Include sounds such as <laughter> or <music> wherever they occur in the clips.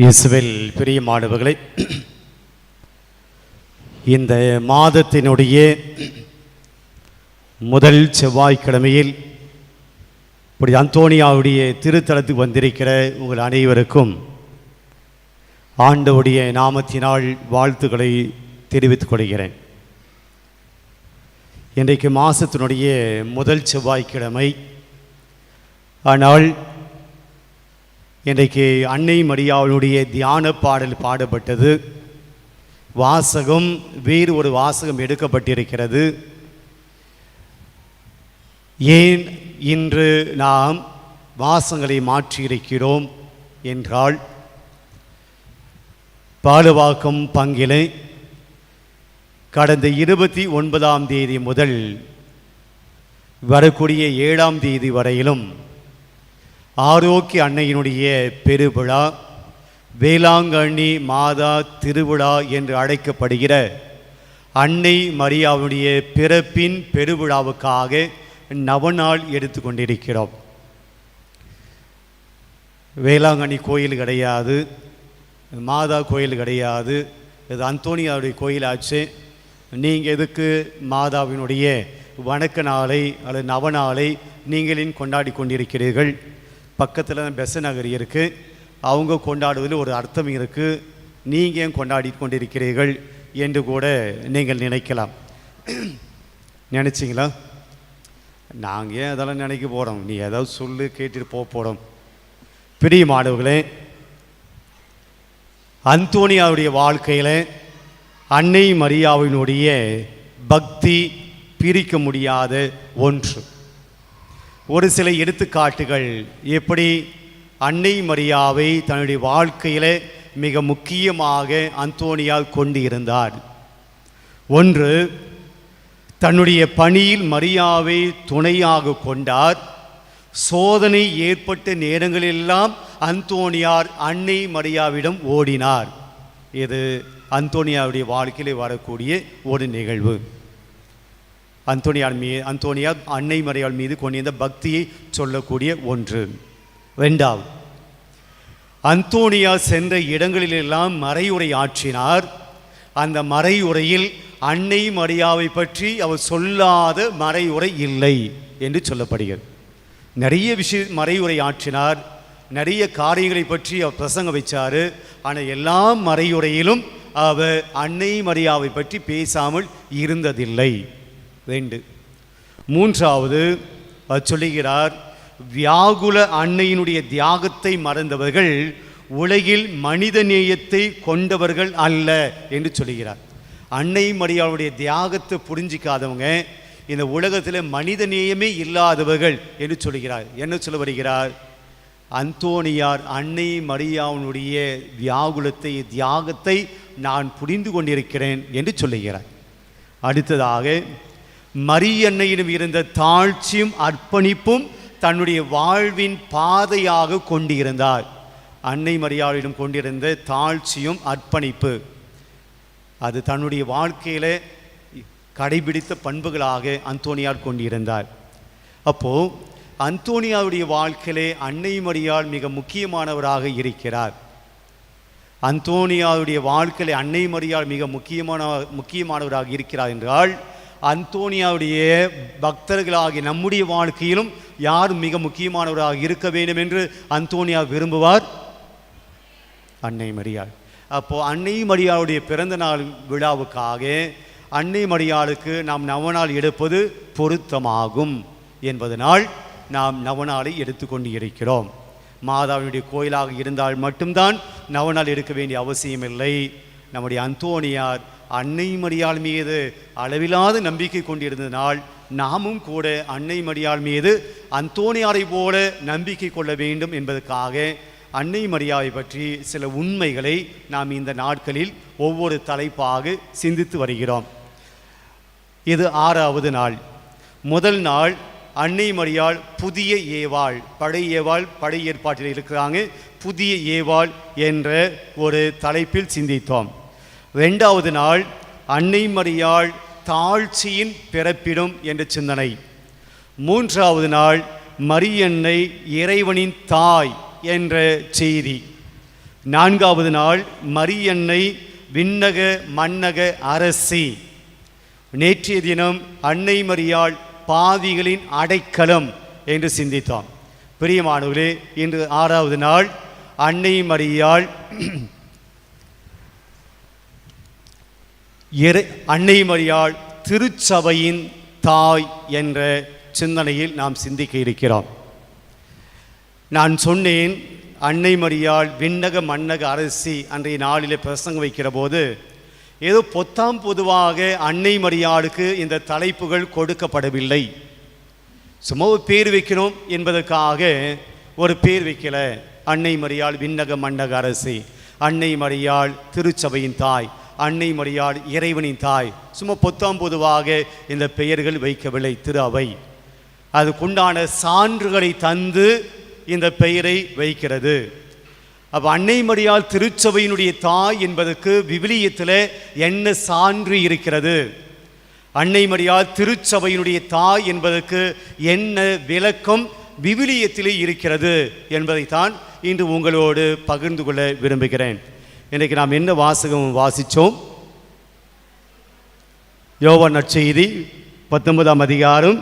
இயேசுவில் மாணவர்களை இந்த மாதத்தினுடைய முதல் செவ்வாய்க்கிழமையில் இப்படி அந்தோனியாவுடைய திருத்தலத்துக்கு வந்திருக்கிற உங்கள் அனைவருக்கும் ஆண்டவுடைய நாமத்தினால் வாழ்த்துக்களை தெரிவித்துக் கொள்கிறேன். இன்றைக்கு மாதத்தினுடைய முதல் செவ்வாய்க்கிழமை. ஆனால் இன்றைக்கு அன்னை மரியாவுடைய தியான பாடல் பாடப்பட்டது. வாசகம் வேறு ஒரு வாசகம் எடுக்கப்பட்டிருக்கிறது. ஏன் இன்று நாம் வாசங்களை மாற்றியிருக்கிறோம் என்றால் பாலுவாக்கம் பங்கிலை கடந்த இருபத்தி ஒன்பதாம் தேதி முதல் வரக்கூடிய ஏழாம் தேதி வரையிலும் ஆரோக்கிய அன்னையினுடைய பெருவிழா வேளாங்கண்ணி மாதா திருவிழா என்று அழைக்கப்படுகிற அன்னை மரியாவுடைய பிறப்பின் பெருவிழாவுக்காக நவநாள் எடுத்து கொண்டிருக்கிறோம். வேளாங்கண்ணி கோயில் கிடையாது மாதா கோயில் கிடையாது இது அந்தோனியாவுடைய கோயிலாச்சு. நீங்கள் எதுக்கு மாதாவினுடைய வணக்க நாளை அல்லது நவநாளை நீங்களின் கொண்டாடி கொண்டிருக்கிறீர்கள்? பக்கத்தில் தான் பெச நகர் இருக்குது அவங்க கொண்டாடுவதில் ஒரு அர்த்தம் இருக்குது நீங்கள் ஏன் கொண்டாடி கொண்டிருக்கிறீர்கள் என்று கூட நீங்கள் நினைக்கலாம். நினச்சிங்களா? நாங்கள் ஏன் அதெல்லாம் நினைக்க போகிறோம் நீ ஏதாவது சொல்லு கேட்டுட்டு போக போகிறோம் பிரியமானவர்களே அந்தோனியாவுடைய வாழ்க்கையில் அன்னை மரியாவினுடைய பக்தி பிரிக்க முடியாத ஒன்று. ஒரு சில எடுத்துக்காட்டுகள். எப்படி? அன்னை மரியாவை தன்னுடைய வாழ்க்கையில் மிக முக்கியமாக அந்தோனியால் கொண்டு இருந்தார். ஒன்று தன்னுடைய பணியில் மரியாவை துணையாக கொண்டார். சோதனை ஏற்பட்ட நேரங்களெல்லாம் அந்தோனியார் அன்னை மரியாவிடம் ஓடினார். இது அந்தோனியாவுடைய வாழ்க்கையில் வரக்கூடிய ஒரு நிகழ்வு. அந்தோனியார் மீ அந்தோனியா அன்னை மறையாள் மீது கொண்டிருந்த பக்தியை சொல்லக்கூடிய ஒன்று. ரெண்டாவது அந்தோனியா சென்ற இடங்களிலெல்லாம் மறையுரை ஆற்றினார். அந்த மறையுரையில் அன்னை மரியாவை பற்றி அவர் சொல்லாத மறையுரை இல்லை என்று சொல்லப்படுகிறது. நிறைய விஷய மறையுரை ஆற்றினார். நிறைய காரியங்களை பற்றி அவர் பிரசங்க வைச்சார். ஆனால் எல்லா மறையுரையிலும் அவர் அன்னை மரியாவை பற்றி பேசாமல் இருந்ததில்லை. வேண்டு மூன்றாவது சொல்லுகிறார் வியாகுல அன்னையினுடைய தியாகத்தை மறந்தவர்கள் உலகில் மனித நேயத்தை கொண்டவர்கள் அல்ல என்று சொல்லுகிறார். அன்னை மரியாளுடைய தியாகத்தை புரிஞ்சிக்காதவங்க இந்த உலகத்தில் மனித நேயமே இல்லாதவர்கள் என்று சொல்கிறார் என்ன சொல்ல வருகிறார்? அந்தோனியார் அன்னை மரியாவுடைய வியாகுலத்தை தியாகத்தை நான் புரிந்து கொண்டிருக்கிறேன் என்று சொல்லுகிறார். அடுத்ததாக மரியன்னையிலும் இருந்த தாழ்ச்சியும் அர்ப்பணிப்பும் தன்னுடைய வாழ்வின் பாதையாக கொண்டிருந்தார் அன்னை மரியாளிடம் கொண்டிருந்த தாழ்ச்சியும் அர்ப்பணிப்பு. அது தன்னுடைய வாழ்க்கையில் கடைபிடித்த பண்புகளாக அந்தோனியார் கொண்டிருந்தார். அப்போது அந்தோனியாவுடைய வாழ்க்கையிலே அன்னை மரியாள் மிக முக்கியமானவராக இருக்கிறார். அந்தோனியாவுடைய வாழ்க்கையிலே அன்னை மரியாள் மிக முக்கியமான முக்கியமானவராக இருக்கிறார் என்றால் அந்தோனியாவுடைய பக்தர்களாகிய நம்முடைய வாழ்க்கையிலும் யார் மிக முக்கியமானவராக இருக்க வேண்டும் என்று அந்தோனியா விரும்புவார்? அன்னை மரியாள். அப்போது அன்னை மரியாளுடைய பிறந்த நாள் விழாவுக்காக அன்னை மரியாளுக்கு நாம் நவநாள் எடுப்பது பொருத்தமாகும் என்பதனால் நாம் நவநாளை எடுத்துக்கொண்டு இருக்கிறோம். மாதாவினுடைய கோயிலாக இருந்தால் மட்டும்தான் நவநாள் எடுக்க வேண்டிய அவசியமில்லை. நம்முடைய அந்தோனியார் அன்னை மரியாள் மீது அளவில்லாத நம்பிக்கை கொண்டிருந்ததனால் நாமும் கூட அன்னை மரியாள் மீது அந்தோணியாரை போல நம்பிக்கை கொள்ள வேண்டும் என்பதற்காக அன்னை மரியாவை பற்றி சில உண்மைகளை நாம் இந்த நாட்களில் ஒவ்வொரு தலைப்பாக சிந்தித்து வருகிறோம். இது ஆறாவது நாள். முதல் நாள் அன்னை மரியாள் புதிய ஏவாள் பழைய ஏவாள் பழைய ஏற்பாட்டில் இருக்கிறாங்க. புதிய ஏவாள் என்ற ஒரு தலைப்பில் சிந்தித்தோம். ரெண்டாவது நாள் அன்னை மரியாள் தாழ்ச்சியின் பிறப்பிடும் என்ற சிந்தனை. மூன்றாவது நாள் மரியன்னை இறைவனின் தாய் என்ற செய்தி. நான்காவது நாள் மரியன்னை விண்ணக மன்னக அரசி. நேற்றைய தினம் அன்னை மரியாள் பாவிகளின் அடைக்கலம் என்று சிந்தித்தோம். பிரியமானவர்களே இன்று ஆறாவது நாள் அன்னை மரியாள் இறை அன்னை மரியாள் திருச்சபையின் தாய் என்ற சிந்தனையில் நாம் சிந்திக்க இருக்கிறோம். நான் சொன்னேன் அன்னை மரியாள் விண்ணக மன்னக அரசி அன்றைய நாளிலே பிரசங்கம் வைக்கிற போது ஏதோ பொத்தாம் பொதுவாக அன்னை மரியாளுக்கு இந்த தலைப்புகள் கொடுக்கப்படவில்லை. சும்மா ஒரு பேர் வைக்கணும் என்பதற்காக ஒரு பேர் வைக்கல. அன்னை மரியாள் விண்ணக மன்னக அரசி அன்னை மரியாள் திருச்சபையின் தாய். அன்னை மரியாள் இறைவனின் தாய். சும்மா பொத்தாம் பொதுவாக இந்த பெயர்கள் வைக்கவில்லை திரு அவை அதுக்குண்டான சான்றுகளை தந்து இந்த பெயரை வைக்கிறது. அப்போ அன்னை மரியாள் திருச்சபையினுடைய தாய் என்பதற்கு விவிலியத்தில் என்ன சான்று இருக்கிறது? அன்னை மரியாள் திருச்சபையினுடைய தாய் என்பதற்கு என்ன விளக்கம் விவிலியத்திலே இருக்கிறது என்பதைத்தான் இன்று உங்களோடு பகிர்ந்து கொள்ள விரும்புகிறேன். இன்றைக்கு நாம் என்ன வாசகம் வாசித்தோம் யோவான் நற்செய்தி பத்தொன்பதாம் அதிகாரம்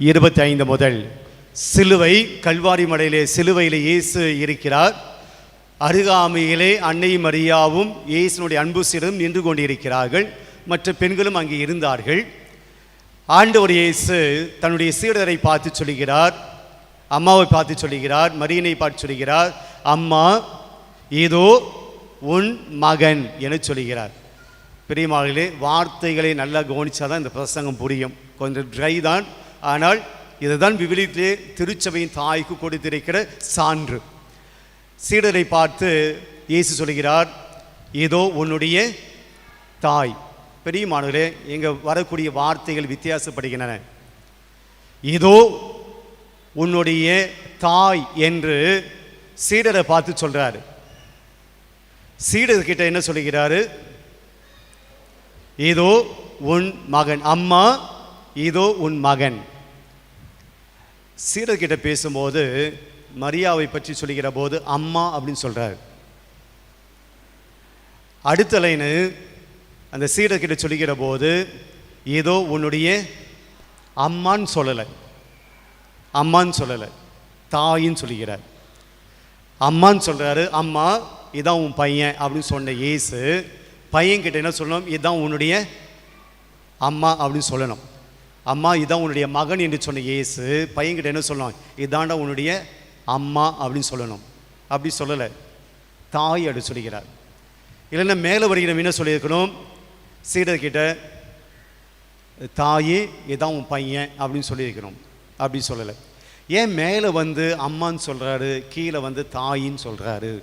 இருபத்தி ஐந்து முதல். சிலுவை கல்வாரி மலையிலே சிலுவையிலே இயேசு இருக்கிறார். அருகாமையிலே அன்னை மரியாவும் இயேசுனுடைய அன்பு சிறும் நின்று கொண்டிருக்கிறார்கள். மற்ற பெண்களும் அங்கே இருந்தார்கள். ஆண்டவர் இயேசு தன்னுடைய சீடரை பார்த்து சொல்லுகிறார் அம்மாவை பார்த்து சொல்லுகிறார் மரியனை பார்த்து சொல்கிறார். அம்மா இதோ உன் மகன் என சொல்கிறார். பெரியமார்களே வார்த்தைகளை நல்லா கவனிச்சாதான் இந்த பிரசங்கம் புரியும். கொஞ்சம் ட்ரை தான் ஆனால் இதுதான் விவிலியத்திலே திருச்சபையின் தாய்க்கு கொடுத்திருக்கிற சான்று. சீடரை பார்த்து இயேசு சொல்கிறார் இதோ உன்னுடைய தாய். பெரிய மாணவர்களே இங்கே வரக்கூடிய வார்த்தைகள் வித்தியாசப்படுகின்றன. இதோ உன்னுடைய தாய் என்று சீடரை பார்த்து சொல்கிறார் சீடர்கிட்ட என்ன சொல்லுகிறாரு? இதோ உன் மகன். அம்மா இதோ உன் மகன். சீடர்கிட்ட பேசும்போது மரியாவை பற்றி சொல்லுகிற போது அம்மா அப்படின்னு சொல்றாரு. அடுத்த லைனு அந்த சீடர்கிட்ட சொல்லுகிற போது ஏதோ உன்னுடைய அம்மான்னு சொல்லலை. அம்மான்னு சொல்லலை. தாயின்னு சொல்லுகிறார். அம்மான்னு சொல்கிறாரு அம்மா இதான் உன் பையன் அப்படின்னு சொன்ன ஏசு பையன்கிட்ட என்ன சொல்லணும்? இதுதான் உன்னுடைய அம்மா அப்படின்னு சொல்லணும். அம்மா இதான் உன்னுடைய மகன் என்று சொன்ன ஏசு பையன்கிட்ட என்ன சொல்லணும்? இதாண்டா உன்னுடைய அம்மா அப்படின்னு சொல்லணும். அப்படி சொல்லலை. தாய் அப்படி சொல்லுகிறார். இல்லைன்னா மேலே வருகிற என்ன சொல்லியிருக்கணும்? சீடர்கிட்ட தாயே இதான் உன் பையன் அப்படின்னு சொல்லியிருக்கணும். அப்படி சொல்லலை. ஏன் மேலே வந்து அம்மான்னு சொல்கிறாரு கீழே வந்து தாயின்னு சொல்கிறாரு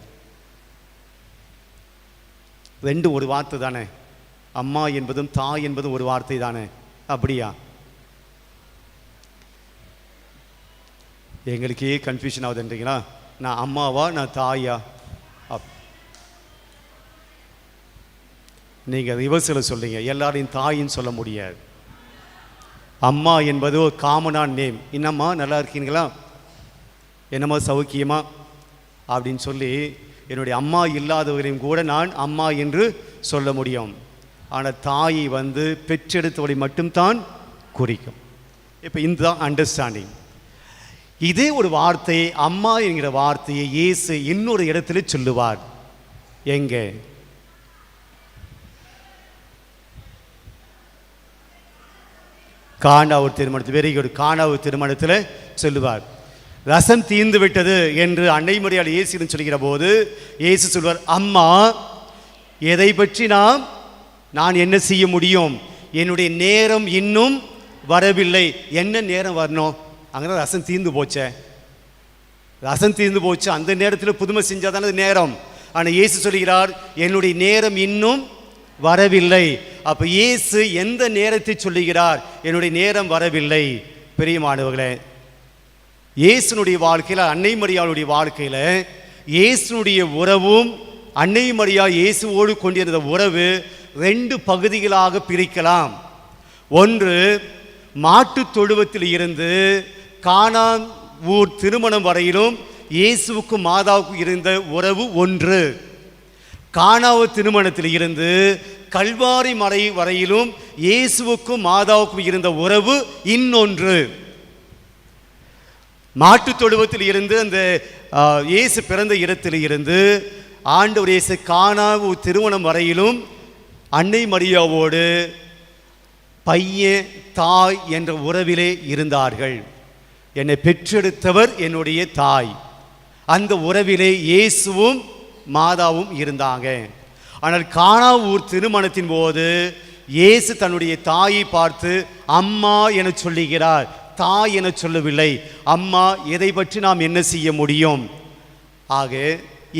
ரெண்டு ஒரு வார்த்தை தானே? அம்மா என்பதும் தாய் என்பதும் ஒரு வார்த்தை தானே? அப்படியா? எங்களுக்கே கன்ஃபியூஷன் ஆகுதுன்றீங்களா நான் அம்மாவா நான் தாயா? அப் நீங்கள் ரிவர்ஸில் சொல்லுங்க எல்லாரையும் தாயின்னு சொல்ல முடியாது. அம்மா என்பது ஒரு காமனான நேம் என்னம்மா நல்லா இருக்கீங்களா? என்னம்மா சௌக்கியமா? அப்படின்னு சொல்லி என்னுடைய அம்மா இல்லாதவரையும் கூட நான் அம்மா என்று சொல்ல முடியும். ஆனால் தாயை வந்து பெற்றெடுத்தவரை மட்டும்தான் குறிக்கும். இப்போ இந்த அண்டர்ஸ்டாண்டிங் இதே ஒரு வார்த்தையை அம்மா என்கிற வார்த்தையை இயேசு இன்னொரு இடத்துல சொல்லுவார். எங்கே? காண்டாவூர் திருமணத்தில் வெரி குட் காண்டாவூர் திருமணத்தில் சொல்லுவார். ரசம் தீர்ந்து விட்டது என்று அன்னை முறையால் இயேசுன்னு சொல்கிற போது இயேசு சொல்வார் அம்மா எதை பற்றி நாம் நான் என்ன செய்ய முடியும்? என்னுடைய நேரம் இன்னும் வரவில்லை. என்ன நேரம் வரணும்? அங்கே ரசம் தீர்ந்து போச்சே. ரசம் தீர்ந்து போச்சு. அந்த நேரத்தில் புதுமை செஞ்சால் தானே அது நேரம். ஆனால் இயேசு சொல்கிறார் என்னுடைய நேரம் இன்னும் வரவில்லை. அப்போ இயேசு எந்த நேரத்தை சொல்லுகிறார்? என்னுடைய நேரம் வரவில்லை. பெரிய மாணவர்களே இயேசுனுடைய வாழ்க்கையில் அன்னை மரியாளுடைய வாழ்க்கையில் இயேசுனுடைய உறவும் அன்னை மரியா இயேசுவோடு கொண்டிருந்த உறவு ரெண்டு பகுதிகளாக பிரிக்கலாம். ஒன்று மாட்டுத் தொழுவத்தில் இருந்து கானான் ஊர் திருமணம் வரையிலும் இயேசுவுக்கும் மாதாவுக்கும் இருந்த உறவு ஒன்று. கானாவு திருமணத்தில் இருந்து கல்வாரி மலை வரையிலும் இயேசுவுக்கும் மாதாவுக்கும் இருந்த உறவு இன்னொன்று. மாட்டுத் தொழுவத்தில் இருந்து அந்த இயேசு பிறந்த இடத்தில் இருந்து ஆண்டவர் இயேசு கானாவு திருமணம் வரையிலும் அன்னை மரியாவோடு பையன் தாய் என்ற உறவிலே இருந்தார்கள். என்னை பெற்றெடுத்தவர் என்னுடைய தாய். அந்த உறவிலே இயேசுவும் மாதாவும் இருந்தாங்க. ஆனால் கானாவூர் திருமணத்தின் போது இயேசு தன்னுடைய தாயை பார்த்து அம்மா என சொல்லுகிறார். தாய் என சொல்லவில்லை. அம்மா எதை பற்றி நாம் என்ன செய்ய முடியும்? ஆக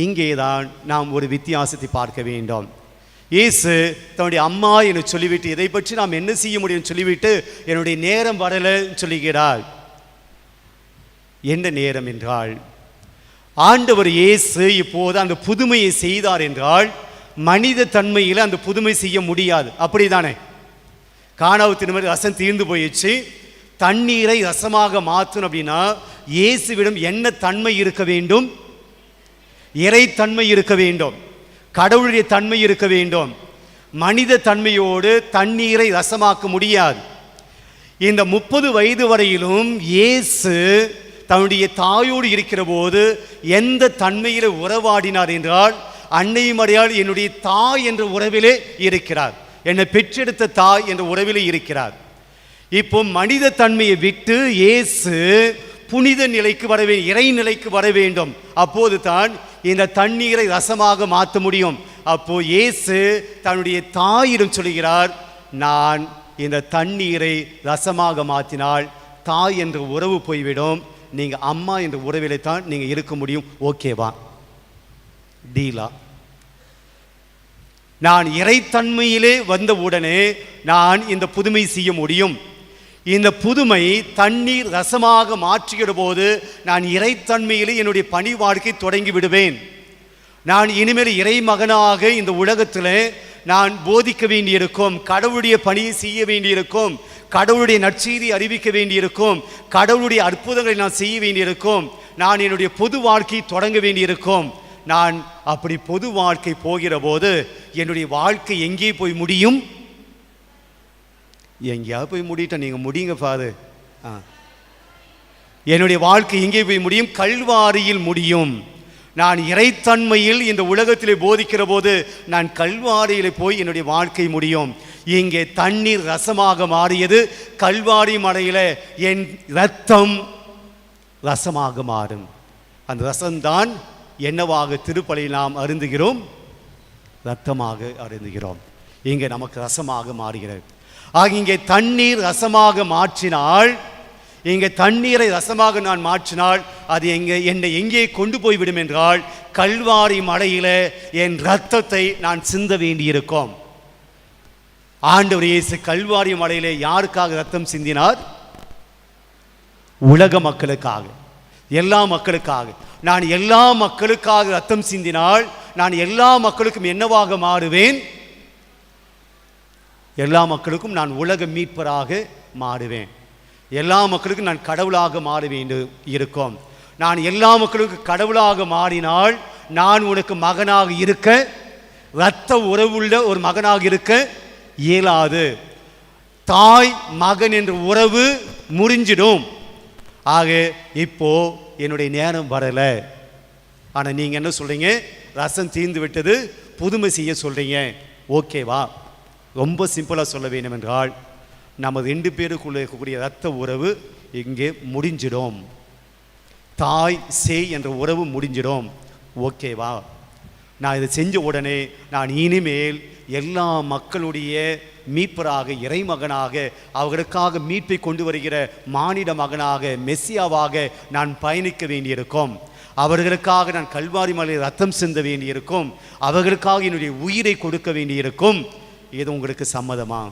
இங்கேதான் நாம் ஒரு வித்தியாசத்தை பார்க்க வேண்டும். இயேசு தன்னுடைய அம்மா என்று சொல்லிவிட்டு இதை பற்றி நாம் என்ன செய்ய முடியும் சொல்லிவிட்டு என்னுடைய நேரம் வரல சொல்லுகிறாள் என்ன நேரம் என்றால் ஆண்டவர் இயேசு இப்போது அந்த புதுமையை செய்தார் என்றால் மனித தன்மையில் அந்த புதுமை செய்ய முடியாது. அப்படிதானே? காணாவு திருமணி ரசம் தீர்ந்து போயிடுச்சு. தண்ணீரை ரசமாக மாற்றணும் அப்படின்னா இயேசுவிடம் என்ன தன்மை இருக்க வேண்டும்? இறைத்தன்மை இருக்க வேண்டும். கடவுளுடைய தன்மை இருக்க வேண்டும். மனித தன்மையோடு தண்ணீரை ரசமாக்க முடியாது. இந்த முப்பது வயது வரையிலும் இயேசு தன்னுடைய தாயோடு இருக்கிற போது எந்த தன்மையில் உறவாடினார் என்றால் அன்னை மறையால் என்னுடைய தாய் என்ற உறவிலே இருக்கிறார். என்னை பெற்றெடுத்த தாய் என்ற உறவிலே இருக்கிறார். இப்போ மனித தன்மையை விட்டு இயேசு புனித நிலைக்கு வர வேண்டும் இறை நிலைக்கு வர வேண்டும். அப்போது தான் இந்த தண்ணீரை ரசமாக மாற்ற முடியும். அப்போ இயேசு தன்னுடைய தாயிடம் சொல்கிறார் நான் இந்த தண்ணீரை ரசமாக மாற்றினால் தாய் என்ற உறவு போய்விடும். நீங்கள் அம்மா என்ற உறவிலே தான் நீங்கள் இருக்க முடியும். ஓகேவா? டீலா. நான் இறைத்தன்மையிலே வந்த உடனே நான் இந்த புதுமை செய்ய முடியும். இந்த புதுமை தண்ணீர் ரசமாக மாற்றுகிற போது நான் இறைத்தன்மையிலே என்னுடைய பணி வாழ்க்கை தொடங்கி விடுவேன். நான் இனிமேல் இறை மகனாக இந்த உலகத்தில் நான் போதிக்க வேண்டியிருக்கும் கடவுளுடைய பணியை செய்ய வேண்டியிருக்கும் கடவுளுடைய நற்செய்தி அறிவிக்க வேண்டியிருக்கும் கடவுளுடைய அற்புதங்களை நான் செய்ய வேண்டியிருக்கும் நான் என்னுடைய பொது வாழ்க்கையை தொடங்க வேண்டியிருக்கும். நான் அப்படி பொது வாழ்க்கை போகிற போது என்னுடைய வாழ்க்கை எங்கே போய் முடியும்? எங்கேயாவது போய் முடியிட்ட நீங்கள் முடியுங்க ஃபாது ஆ. என்னுடைய வாழ்க்கை எங்கே போய் முடியும்? கல்வாரியில் முடியும். நான் இறைத்தன்மையில் இந்த உலகத்திலே போதிக்கிற போது நான் கல்வாரியில் போய் என்னுடைய வாழ்க்கை முடியும். இங்கே தண்ணீர் ரசமாக மாறியது. கல்வாரி மலையில் என் ரத்தம் ரசமாக மாறும். அந்த ரசம்தான் என்னவாக திருப்பலை நாம் அருந்துகிறோம்? ரத்தமாக அருந்துகிறோம். இங்கே நமக்கு ரசமாக மாறுகிறது. ஆக இங்கே தண்ணீர் ரசமாக மாற்றினால் இங்கே தண்ணீரை ரசமாக நான் மாற்றினால் அது எங்கே என்னை எங்கே கொண்டு போய்விடும் என்றால் கல்வாரி மலையில் என் ரத்தத்தை நான் சிந்த வேண்டியிருக்கும். ஆண்டவர் இயேசு கல்வாரி மலையிலே யாருக்காக ரத்தம் சிந்தினார்? உலக மக்களுக்காக எல்லா மக்களுக்காக. நான் எல்லா மக்களுக்காக ரத்தம் சிந்தினால் நான் எல்லா மக்களுக்கும் என்னவாக மாறுவேன்? எல்லா மக்களுக்கும் நான் உலக மீட்பராக மாறுவேன். எல்லா மக்களுக்கும் நான் கடவுளாக மாற வேண்டும் இருக்கும். நான் எல்லா மக்களுக்கும் கடவுளாக மாறினால் நான் உனக்கு மகனாக இருக்க இரத்த உறவுள்ள ஒரு மகனாக இருக்க இயலாது. தாய் மகன் என்ற உறவு முறிஞ்சிடும். ஆக இப்போ என்னுடைய நேரம் வரல. ஆனால் நீங்கள் என்ன சொல்கிறீங்க ரசம் தீர்ந்து விட்டது புதுமை செய்ய சொல்கிறீங்க ஓகேவா? ரொம்ப சிம்பிளாக சொல்ல வேண்டும் என்றால் நம்ம ரெண்டு பேருக்குள்ள இருக்கக்கூடிய இரத்த உறவு இங்கே முடிஞ்சிடும். தாய் சேய் என்ற உறவு முடிஞ்சிடும். ஓகேவா நான் இதை செஞ்ச உடனே நான் இனிமேல் எல்லா மக்களுடைய மீட்பராக இறைமகனாக அவர்களுக்காக மீட்பை கொண்டு வருகிற மானிட மகனாக மெஸ்ஸியாவாக நான் பயணிக்க வேண்டியிருக்கும். அவர்களுக்காக நான் கல்வாரி மலையில் ரத்தம் சிந்த வேண்டியிருக்கும். அவர்களுக்காக என்னுடைய உயிரை கொடுக்க வேண்டியிருக்கும். இது உங்களுக்கு சம்மதமா?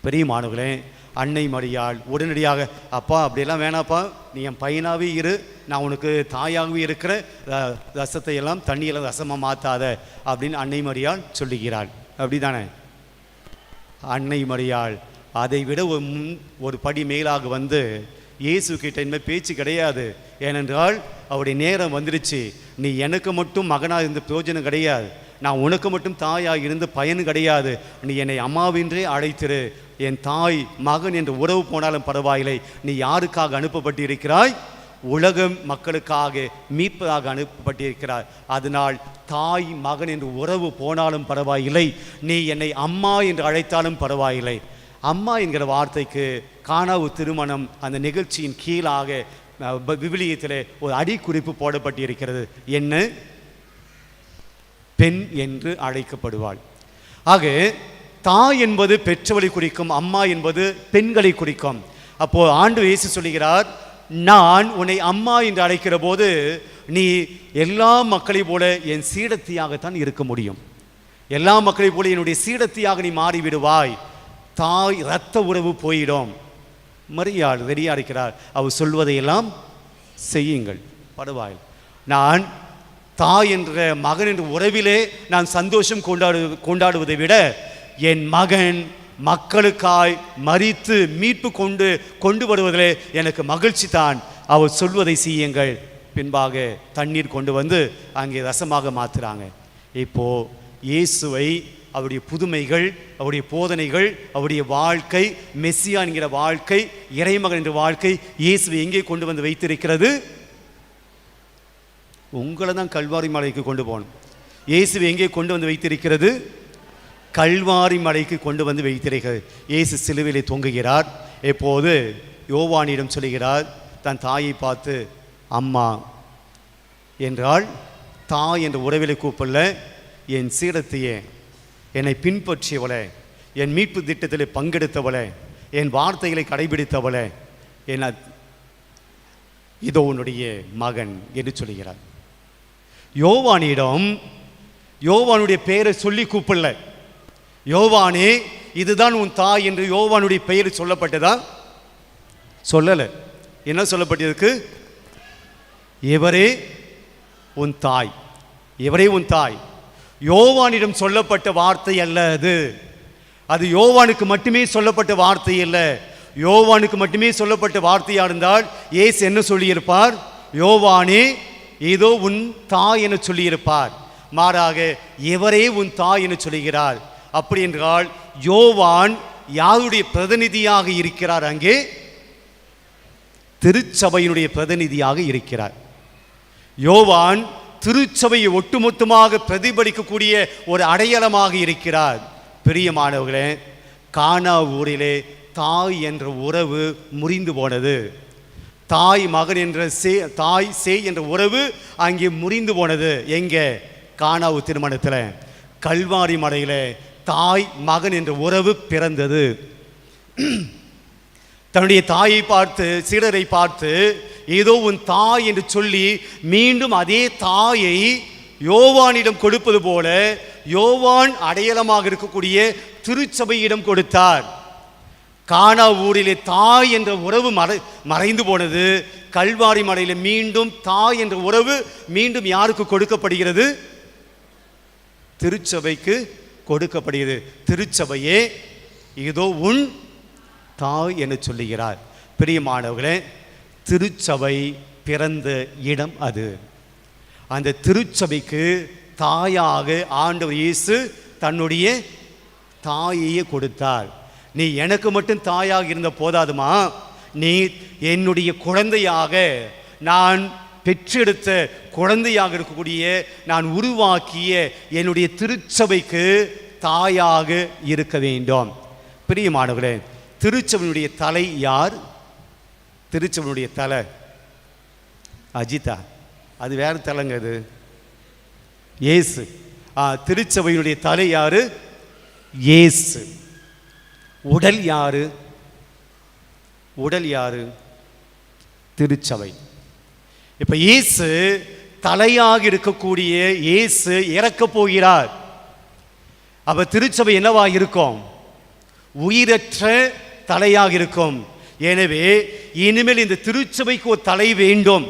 பெரிய மாணவர்களே அன்னை மரியாள் உடனடியாக அப்பா அப்படியெல்லாம் வேணாப்பா நீ என் பையனாகவே இரு நான் உனக்கு தாயாகவே இருக்கிற ர- ரசத்தை எல்லாம் தண்ணியெல்லாம் ரசமாக மாற்றாத அப்படின்னு அன்னை மரியாள் சொல்லுகிறாள். அப்படிதானே? அன்னை மரியாள் அதை விட ஒரு ஒரு படி மேலாக வந்து இயேசு கிட்ட இனிமேல் பேச்சு கிடையாது. ஏனென்றால் அவருடைய நேரம் வந்துருச்சு. நீ எனக்கு மட்டும் மகனாக இருந்த பிரயோஜனம் கிடையாது. நான் உனக்கு மட்டும் தாயாக இருந்து பயன் கிடையாது. நீ என்னை அம்மாவின்றே அழைத்திரு. என் தாய் மகன் என்று உறவு போனாலும் பரவாயில்லை. நீ யாருக்காக அனுப்பப்பட்டு இருக்கிறாய் உலகம் மக்களுக்காக மீட்பதாக அனுப்பப்பட்டிருக்கிறார். அதனால் தாய் மகன் என்று உறவு போனாலும் பரவாயில்லை. நீ என்னை அம்மா என்று அழைத்தாலும் பரவாயில்லை. அம்மா என்கிற வார்த்தைக்கு காணாவு திருமணம் அந்த நிகழ்ச்சியின் கீழாக விவிலியத்தில் ஒரு அடிக்குறிப்பு போடப்பட்டிருக்கிறது. என்ன? பெண் என்று அழைக்கப்படுவாள். ஆக தாய் என்பது பெற்றவளை குறிக்கும் அம்மா என்பது பெண்களை குறிக்கும். அப்போ ஆண்டு இயேசு சொல்லுகிறார் நான் உன்னை அம்மா என்று அழைக்கிற போது நீ எல்லா மக்களை போல என் சீடத்தியாகத்தான் இருக்க முடியும். எல்லா மக்களை போல என்னுடைய சீடத்தியாக நீ மாறிவிடுவாய். தாய் இரத்த உறவு போயிடும். மரியாள் ரெடியா இருக்கிறார் அவர் சொல்வதையெல்லாம் செய்யுங்கள். பரவாயில்லை நான் தாய் என்ற மகன் என்ற உறவிலே நான் சந்தோஷம் கொண்டாடு கொண்டாடுவதை விட என் மகன் மக்களுக்காய் மறித்து மீட்பு கொண்டு கொண்டு வருவதிலே எனக்கு மகிழ்ச்சி தான். அவர் சொல்வதை செய்யுங்கள். பின்பாக தண்ணீர் கொண்டு வந்து அங்கே ரசமாக மாற்றுறாங்க இப்போ இயேசுவை அவருடைய புதுமைகள் அவருடைய போதனைகள் அவருடைய வாழ்க்கை மெஸ்ஸியா என்கிற வாழ்க்கை இறைமகன் என்ற வாழ்க்கை இயேசுவை எங்கே கொண்டு வந்து வைத்திருக்கிறது? உங்களை தான் கல்வாரி மலைக்கு கொண்டு போகணும். இயேசு எங்கே கொண்டு வந்து வைத்திருக்கிறது? கல்வாரி மலைக்கு கொண்டு வந்து வைத்திருக்கிறது. இயேசு சிலுவையிலே தொங்குகிறார். எப்போது யோவானிடம் சொல்கிறார் தன் தாயை பார்த்து அம்மா என்றால் தாய் என்ற உறவிலை கூப்பிடல என் சீடத்தையே என்னை பின்பற்றியவளே என் மீட்பு திட்டத்தில் பங்கெடுத்தவளே என் வார்த்தைகளை கடைபிடித்தவளே என இதோ உன்னுடைய மகன் என்று சொல்கிறார் யோவானிடம் யோவானுடைய பெயரை சொல்லி கூப்பிடல. யோவானே இதுதான் உன் தாய் என்று யோவானுடைய பெயர் சொல்லப்பட்டதா? சொல்லலை. என்ன சொல்லப்பட்டிருக்கு? இவரே உன் தாய். இவரே உன் தாய். யோவானிடம் சொல்லப்பட்ட வார்த்தை அல்ல அது. அது யோவானுக்கு மட்டுமே சொல்லப்பட்ட வார்த்தை அல்ல யோவானுக்கு மட்டுமே சொல்லப்பட்ட வார்த்தையாக இருந்தால் ஏசு என்ன சொல்லியிருப்பார்? யோவானே ஏதோ உன் தாய் என சொல்லியிருப்பார். மாறாக இவரே உன் தாய் என சொல்லுகிறார். அப்படி என்றால் யோவான் யாருடைய பிரதிநிதியாக இருக்கிறார் அங்கே? திருச்சபையினுடைய பிரதிநிதியாக இருக்கிறார். யோவான் திருச்சபையை ஒட்டுமொத்தமாக பிரதிபலிக்கக்கூடிய ஒரு அடையாளமாக இருக்கிறார். பிரியமானவர்களே கானா ஊரிலே தாய் என்ற உறவு முறிந்து போனது. தாய் மகன் என்ற சே தாய் சேய் என்ற உறவு அங்கே முறிந்து போனது. எங்கே? காணாவு திருமணத்தில். கல்வாரி மலையில் தாய் மகன் என்ற உறவு பிறந்தது. <clears throat> தன்னுடைய தாயை பார்த்து சீடரை பார்த்து ஏதோ உன் தாய் என்று சொல்லி மீண்டும் அதே தாயை யோவானிடம் கொடுப்பது போல யோவான் அடையாளமாக இருக்கக்கூடிய திருச்சபையிடம் கொடுத்தார். கானா ஊரிலே தாய் என்ற உறவு மறை மறைந்து போனது. கல்வாரி மலையில் மீண்டும் தாய் என்ற உறவு மீண்டும் யாருக்கு கொடுக்கப்படுகிறது? திருச்சபைக்கு கொடுக்கப்படுகிறது. திருச்சபையே இதோ உன் தாய் என சொல்லுகிறார். பிரியமானவர்களே திருச்சபை பிறந்த இடம் அது. அந்த திருச்சபைக்கு தாயாக ஆண்டவர் இயேசு தன்னுடைய தாயையே கொடுத்தார். நீ எனக்கு மட்டும் தாயாக இருந்த போதாதுமா? நீ என்னுடைய குழந்தையாக நான் பெற்றெடுத்த குழந்தையாக இருக்கக்கூடிய நான் உருவாக்கிய என்னுடைய திருச்சபைக்கு தாயாக இருக்க வேண்டும். பிரியமானவர்களே திருச்சபையினுடைய தலை யார்? திருச்சபையினுடைய தலை. அஜிதா. அது வேறு தலைங்க அது. ஏசு. ஆ, திருச்சபையினுடைய தலை யாரு? ஏசு. உடல் யாரு? உடல் யாரு? திருச்சபை. இப்ப இயேசு தலையாக இருக்கக்கூடிய இயேசு இறக்க போகிறார். அப்ப திருச்சபை என்னவா இருக்கும்? உயிரற்ற தலையாக இருக்கும். எனவே இனிமேல் இந்த திருச்சபைக்கு ஒரு தலை வேண்டும்.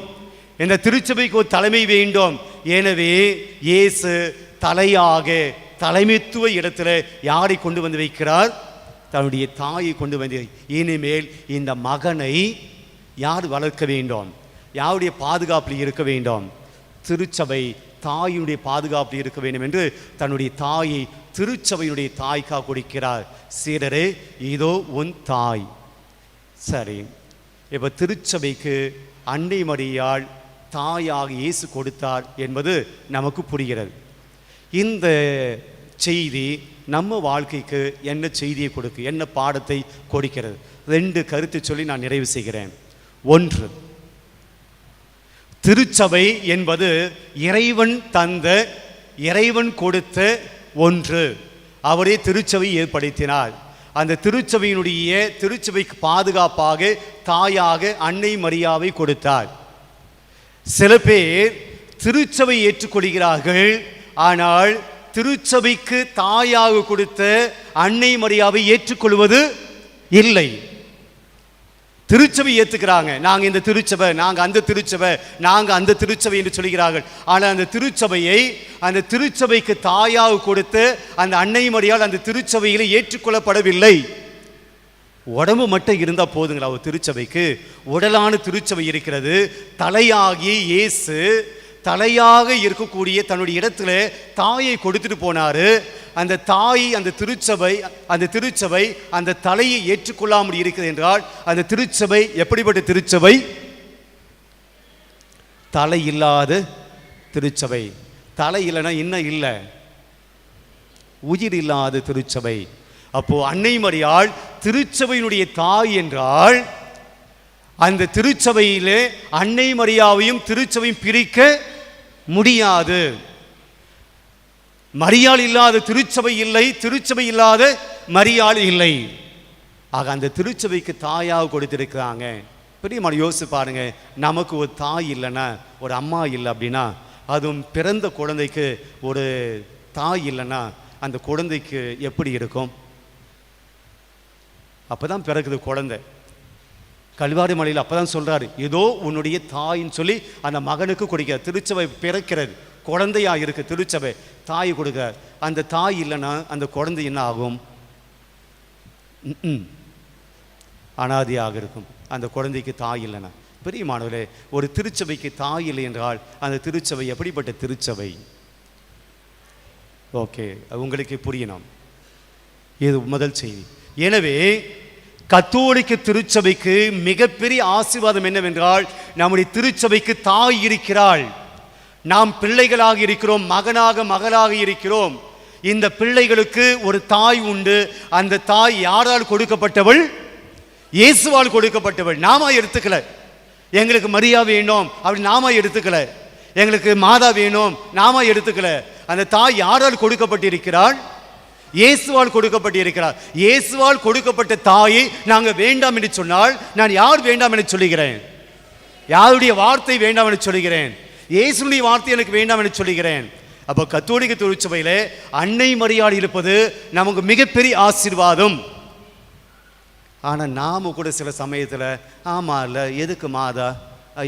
இந்த திருச்சபைக்கு ஒரு தலைமை வேண்டும். எனவே இயேசு தலையாக தலைமைத்துவ இடத்துல யாரை கொண்டு வந்து வைக்கிறார்? தன்னுடைய தாயை கொண்டு வந்து இனிமேல் இந்த மகனை யார் வளர்க்க வேண்டும்? யாருடைய பாதுகாப்பில் இருக்க வேண்டும்? திருச்சபை தாயினுடைய பாதுகாப்பில் இருக்க வேண்டும் என்று தன்னுடைய தாயை திருச்சபையினுடைய தாய்க்காக கொடுக்கிறார். சீரரே இதோ உன் தாய். சரி இப்போ திருச்சபைக்கு அன்னை மரியாள் தாயாக இயேசு கொடுத்தார் என்பது நமக்கு புரிகிறது. இந்த செய்தி நம்ம வாழ்க்கைக்கு என்ன செய்தியை கொடுக்கு என்ன பாடத்தை கொடுக்கிறது? ரெண்டு கருத்தை சொல்லி நான் நிறைவு செய்கிறேன். ஒன்று திருச்சபை என்பது இறைவன் தந்த இறைவன் கொடுத்த ஒன்று. அவரே திருச்சபை ஏற்படுத்தினார். அந்த திருச்சபையினுடைய திருச்சபைக்கு பாதுகாப்பாக தாயாக அன்னை மரியாவை கொடுத்தார். சில பேர் திருச்சபை ஏற்றுக்கொள்கிறார்கள் ஆனால் திருச்சபைக்கு தாயாக கொடுத்த அன்னை மரியாவை ஏற்றுக்கொள்வது இல்லை. திருச்சபை ஏற்றுக்கிறாங்க நாங்க இந்த திருச்சபை நாங்க அந்த திருச்சபை நாங்க அந்த திருச்சபை என்று சொல்கிறார்கள் ஆனால் அந்த திருச்சபையை அந்த திருச்சபைக்கு தாயாக கொடுத்து அந்த அன்னை மரியால் அந்த திருச்சபையில் ஏற்றுக்கொள்ளப்படவில்லை. உடம்பு மட்டும் இருந்தால் போதுங்களா ஒரு திருச்சபைக்கு? உடலான திருச்சபை இருக்கிறது. தலையாகி இயேசு தலையாக இருக்கக்கூடிய தன்னுடைய இடத்துல தாயை கொடுத்துட்டு போனாரு. அந்த தாய் அந்த திருச்சபை அந்த திருச்சபை அந்த தலையை ஏற்றுக்கொள்ளாமல் இருக்கிறது என்றால் அந்த திருச்சபை எப்படிப்பட்ட திருச்சபை? தலை இல்லாத திருச்சபை. தலை இல்லைன்னா இன்னும் இல்லை. உயிர் இல்லாத திருச்சபை. அப்போ அன்னை மரியாள் திருச்சபையினுடைய தாய் என்றால் அந்த திருச்சபையிலே அன்னை மரியாவையும் திருச்சபையும் பிரிக்க முடியாது. மரியாள் இல்லாத திருச்சபை இல்லை திருச்சபை இல்லாத மரியாள் இல்லை. ஆக அந்த திருச்சபைக்கு தாயாக கொடுத்திருக்கிறாங்க. பெரியமான யோசிச்சு பாருங்க நமக்கு ஒரு தாய் இல்லைன்னா ஒரு அம்மா இல்லை அப்படின்னா அதுவும் பிறந்த குழந்தைக்கு ஒரு தாய் இல்லைன்னா அந்த குழந்தைக்கு எப்படி இருக்கும்? அப்பதான் பிறகுது குழந்தை. கல்வாரி மலையில் அப்பதான் சொல்கிறார் ஏதோ உன்னுடைய தாயின்னு சொல்லி அந்த மகனுக்கு கொடுக்கிறார். திருச்சபை பிறக்கிறது. குழந்தையாக இருக்கு திருச்சபை. தாய் கொடுக்கிறார். அந்த தாய் இல்லைன்னா அந்த குழந்தை என்ன ஆகும்? அனாதியாக இருக்கும். அந்த குழந்தைக்கு தாய் இல்லைன்னா. பெரிய மாணவர்களே ஒரு திருச்சபைக்கு தாய் இல்லை என்றால் அந்த திருச்சபை எப்படிப்பட்ட திருச்சபை? ஓகே உங்களுக்கு புரியணும். இது முதல் செய்தி. எனவே கத்தோலிக்க திருச்சபைக்கு மிகப்பெரிய ஆசீர்வாதம் என்னவென்றால் நம்முடைய திருச்சபைக்கு தாய் இருக்கிறாள். நாம் பிள்ளைகளாக இருக்கிறோம் மகனாக மகளாக இருக்கிறோம். இந்த பிள்ளைகளுக்கு ஒரு தாய் உண்டு. அந்த தாய் யாரால் கொடுக்கப்பட்டவள்? இயேசுவால் கொடுக்கப்பட்டவள். நாம எடுத்துக்கல. எங்களுக்கு மரியா வேணும் அப்படி நாம எடுத்துக்கல. எங்களுக்கு மாதா வேணும் நாம எடுத்துக்கல. அந்த தாய் யாரால் கொடுக்கப்பட்டிருக்கிறாள்? இயேசுவால் கொடுக்கப்பட்டிருக்கிறார். இயேசுவால் கொடுக்கப்பட்ட தாயை நாங்கள் வேண்டாம் என்று சொன்னால் நான் யார் வேண்டாம் என்று சொல்லுகிறேன்? யாருடைய வார்த்தை வேண்டாம் என்று சொல்லுகிறேன்? இயேசுடைய வார்த்தை எனக்கு வேண்டாம் என்று சொல்லுகிறேன். அப்போ கத்தோலிக்க திருச்சபையில் அன்னை மரியாதை இருப்பது நமக்கு மிகப்பெரிய ஆசீர்வாதம். ஆனால் நாம கூட சில சமயத்தில் ஆமாம் இல்லை எதுக்கு மாதா?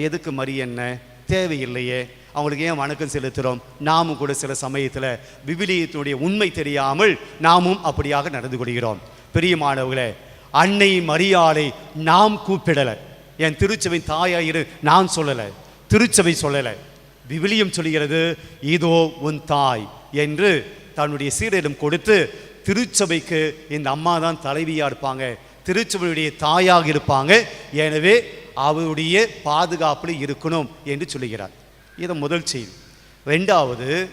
எதுக்கு மரி என்ன? தேவையில்லையே. அவங்களுக்கு ஏன் வணக்கம் செலுத்துகிறோம் நாமும் கூட சில சமயத்தில் விவிலியத்தினுடைய உண்மை தெரியாமல் நாமும் அப்படியாக நடந்து கொள்கிறோம். பெரியமானவர்களே அன்னை மரியாதை நாம் கூப்பிடலை. என் திருச்சபை தாயாயிரு நான் சொல்லலை. திருச்சபை சொல்லலை. விவிலியம் சொல்கிறது இதோ உன் தாய் என்று தன்னுடைய சீடரிடம் கொடுத்து திருச்சபைக்கு இந்த அம்மா தான் தலைவியாக இருப்பாங்க. திருச்சபையுடைய தாயாக இருப்பாங்க. எனவே அவருடைய பாதுகாப்பில் இருக்கணும் என்று சொல்லுகிறார். இது முதல் செய்தி. ரெண்டாவது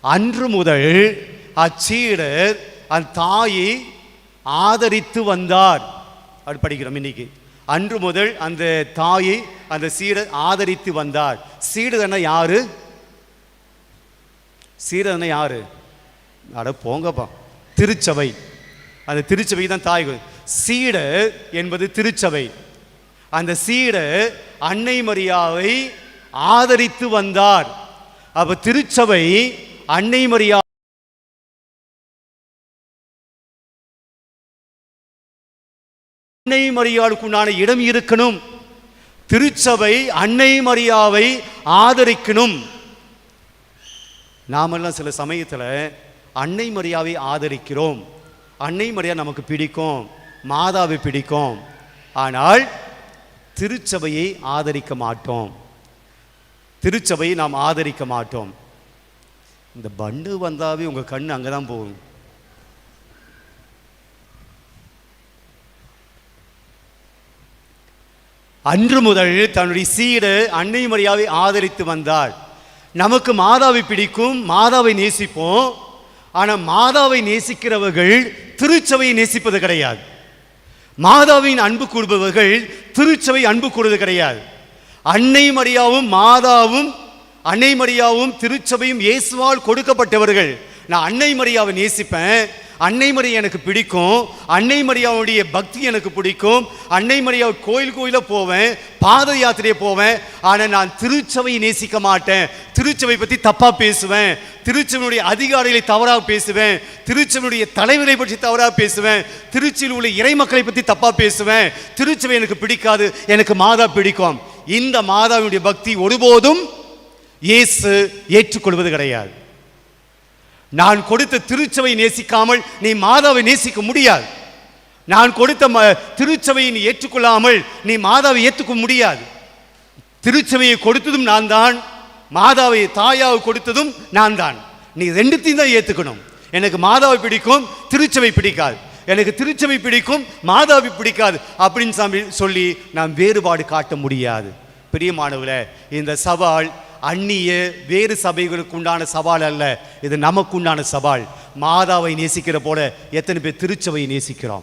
அன்று முதல் அச்சீடர் அந்த தாயை ஆதரித்து வந்தார். அப்படி படிக்கிறோம் இன்னைக்கு. அன்று முதல் அந்த தாயை அந்த சீடர் ஆதரித்து வந்தார். சீடர்னா யாரு? சீடர்னா யாரு? அட போங்கப்பா. திருச்சபை. அந்த திருச்சபை தான் தாய் சீடர் என்பது திருச்சபை. அந்த சீடர் அன்னை மரியாவை ஆதரித்து வந்தார். அப்ப திருச்சபை அன்னை மரியா அன்னை மரியாளுக்குண்டான இடம் இருக்கணும். திருச்சபை அன்னை மரியாவை ஆதரிக்கணும். நாமெல்லாம் சில சமயத்தில் அன்னை மரியாவை ஆதரிக்கிறோம். அன்னை மரியா நமக்கு பிடிக்கும் மாதாவை பிடிக்கும். ஆனால் திருச்சபையை ஆதரிக்க மாட்டோம். திருச்சபையை நாம் ஆதரிக்க மாட்டோம். இந்த பண்டு வந்தாவே உங்கள் கண் அங்கே தான் போகும். அன்று முதல் தன்னுடைய சீடு அன்னை மரியாவை ஆதரித்து வந்தாள் நமக்கு மாதாவை பிடிக்கும் மாதாவை நேசிப்போம். ஆனால் மாதாவை நேசிக்கிறவர்கள் திருச்சபையை நேசிப்பது கிடையாது. மாதாவின் அன்பு கூடுபவர்கள் திருச்சபை அன்பு கூடுவது கிடையாது. அன்னை மரியாவும் மாதாவும் அன்னை மரியாவும் திருச்சபையும் இயேசுவால் கொடுக்கப்பட்டவர்கள். நான் அன்னை மரியாவை நேசிப்பேன். அன்னை மரியா எனக்கு பிடிக்கும். அன்னை மரியாவுடைய பக்தி எனக்கு பிடிக்கும். அன்னை மரியா கோயில் கோயிலாக போவேன் பாத யாத்திரையை போவேன். ஆனால் நான் திருச்சபையை நேசிக்க மாட்டேன். திருச்சபை பற்றி தப்பாக பேசுவேன். திருச்சபையுடைய அதிகாரிகளை தவறாக பேசுவேன். திருச்சபையுடைய தலைவரை பற்றி தவறாக பேசுவேன். திருச்சியில் உள்ள இறை மக்களை பற்றி தப்பாக பேசுவேன். திருச்சபை எனக்கு பிடிக்காது. எனக்கு மாதா பிடிக்கும். இந்த மாதாவினுடைய பக்தி ஒருபோதும் இயேசு ஏற்றுக்கொள்வது கிடையாது. நான் கொடுத்த திருச்சபை நேசிக்காமல் நீ மாதாவை நேசிக்க முடியாது. நான் கொடுத்த ம- திருச்சபையை நீ ஏற்றுக்கொள்ளாமல் நீ மாதாவை ஏற்றுக்க முடியாது. திருச்சபையை கொடுத்ததும் நான் தான் மாதாவை தாயாவை கொடுத்ததும் நான் தான். நீ ரெண்டுத்தையும் தான் ஏற்றுக்கணும் எனக்கு மாதாவை பிடிக்கும் திருச்சபை பிடிக்காது. எனக்கு திருச்சபை பிடிக்கும் மாதாவி பிடிக்காது அப்படின்னு சொல்லி நாம் வேறுபாடு காட்ட முடியாது. பிரியமானவர்களே இந்த சவால் அந்நிய வேறு சபைகளுக்கு உண்டான சவால் அல்ல. இது நமக்கு உண்டான சவால். மாதாவை நேசிக்கிற போல எத்தனை பேர் திருச்சபையை நேசிக்கிறோம்?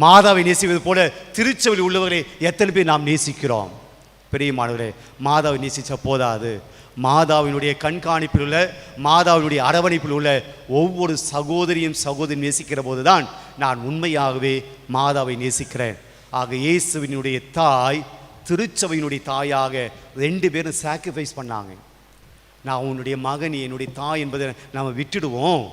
மாதாவை நேசிப்பது போல திருச்சபையில் உள்ளவர்களை எத்தனை பேர் நாம் நேசிக்கிறோம்? பெரிய மாணவரே மாதாவை நேசிச்ச போதாது. மாதாவினுடைய கண்காணிப்பில் உள்ள மாதாவினுடைய அரவணைப்பில் உள்ள ஒவ்வொரு சகோதரியும் சகோதரி நேசிக்கிற போதுதான் நான் உண்மையாகவே மாதாவை நேசிக்கிறேன். ஆக இயேசுவினுடைய தாய் திருச்சபையினுடைய தாயாக ரெண்டு பேரும் சாக்ரிஃபைஸ் பண்ணாங்க. நான் உன்னுடைய மகன் என்னுடைய தாய் என்பதை நாம் விட்டுடுவோம்.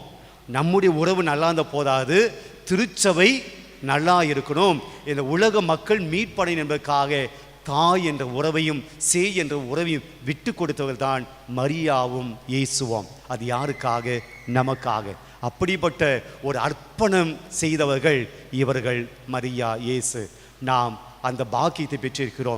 நம்முடைய உறவு நல்லா இருந்த போதாது. திருச்சபை நல்லா இருக்கணும். இந்த உலக மக்கள் மீட்படையும் என்பதற்காக தாய் என்ற உறவையும் சே என்ற உறவையும் விட்டு கொடுத்தவர்கள் தான் மரியாவும் இயேசுவோம். அது யாருக்காக? நமக்காக. அப்படிப்பட்ட ஒரு அர்ப்பணம் செய்தவர்கள் இவர்கள் மரியா இயேசு. நாம் அந்த பாக்கியத்தை பெற்றிருக்கிறோம்.